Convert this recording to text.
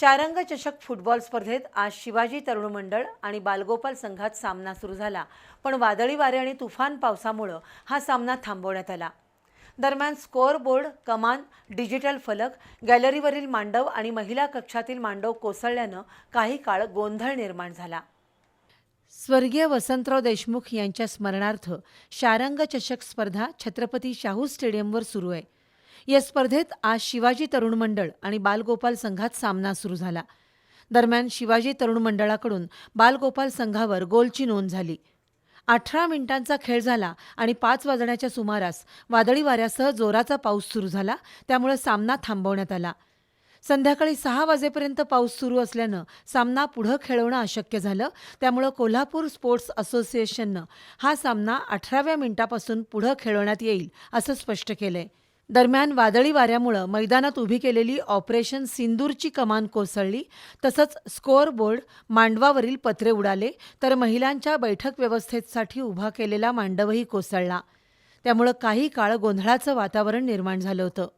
शारंग चषक फुटबॉल स्पर्धेत आज शिवाजी तरुण मंडळ आणि बालगोपाल संघात सामना सुरू झाला. पण वादळी वारे आणि तुफान पावसामुळं हा सामना थांबवण्यात आला. दरम्यान स्कोअर बोर्ड कमान डिजिटल फलक गॅलरीवरील मांडव आणि महिला कक्षातील मांडव कोसळल्यानं काही काळ गोंधळ निर्माण झाला. स्वर्गीय वसंतराव देशमुख यांच्या स्मरणार्थ शारंग चषक स्पर्धा छत्रपती शाहू स्टेडियमवर सुरू आहे. या स्पर्धेत आज शिवाजी तरुण मंडळ आणि बालगोपाल संघात सामना सुरू झाला. दरम्यान शिवाजी तरुण मंडळाकडून बालगोपाल संघावर गोलची नोंद झाली. अठरा मिनिटांचा खेळ झाला आणि पाच वाजण्याच्या सुमारास वादळी वाऱ्यासह जोराचा पाऊस सुरू झाला त्यामुळे सामना थांबवण्यात आला. संध्याकाळी सहा वाजेपर्यंत पाऊस सुरू असल्यानं सामना पुढं खेळवणं अशक्य झालं त्यामुळं कोल्हापूर स्पोर्ट्स असोसिएशननं हा सामना अठराव्या मिनिटापासून पुढं खेळवण्यात येईल असं स्पष्ट केलंय. दरम्यान वादळी वाऱ्यामुळं मैदानात उभी केलेली ऑपरेशन सिंदूरची कमान कोसळली तसंच स्कोअर बोर्ड मांडवावरील पत्रे उडाले तर महिलांच्या बैठक व्यवस्थेसाठी उभा केलेला मांडवही कोसळला. त्यामुळं काही काळ गोंधळाचं वातावरण निर्माण झालं होतं.